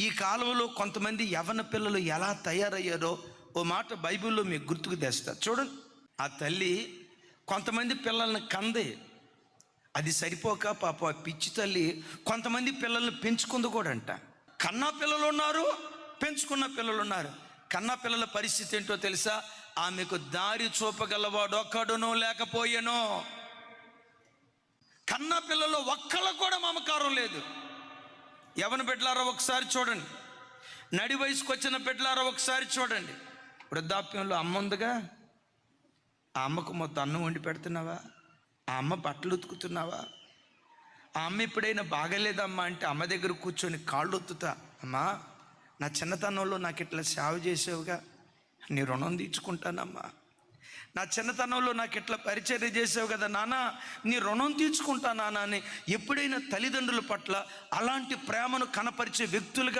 ఈ కాలంలో కొంతమంది యవన పిల్లలు ఎలా తయారయ్యారో ఓ మాట బైబిల్లో మీకు గుర్తుకు తెస్తారు చూడండి. ఆ తల్లి కొంతమంది పిల్లల్ని కంది. అది సరిపోక పాప పిచ్చి తల్లి కొంతమంది పిల్లల్ని పెంచుకుంది కూడా అంట కన్నా పిల్లలు ఉన్నారు పెంచుకున్న పిల్లలు ఉన్నారు. కన్నా పిల్లల పరిస్థితి ఏంటో తెలుసా? ఆమెకు దారి చూపగలవాడు ఒక్కడునో లేకపోయేనో. కన్న పిల్లలు ఒక్కళ్ళ కూడా మమకారం లేదు. ఎవరిని పెట్టలారో ఒకసారి చూడండి. నడి వయసుకు వచ్చిన పెట్టలారో ఒకసారి చూడండి. వృద్ధాప్యంలో అమ్మ ఉందిగా? ఆ అమ్మకు మొత్తం అన్నం వండి పెడుతున్నావా? ఆ అమ్మ బట్టలు ఉతుకుతున్నావా? ఆ అమ్మ ఎప్పుడైనా బాగలేదమ్మా అంటే అమ్మ దగ్గర కూర్చొని కాళ్ళు ఒత్తుతా అమ్మా నా చిన్నతనంలో నాకు ఇట్లా సేవ చేసేవుగా. నీ రుణం తీర్చుకుంటానమ్మా. నా చిన్నతనంలో నాకు ఇట్లా పరిచర్య చేసావు కదా నాన్న నీ రుణం తీర్చుకుంటా నాన్న అని ఎప్పుడైనా తల్లిదండ్రుల పట్ల అలాంటి ప్రేమను కనపరిచే వ్యక్తులుగా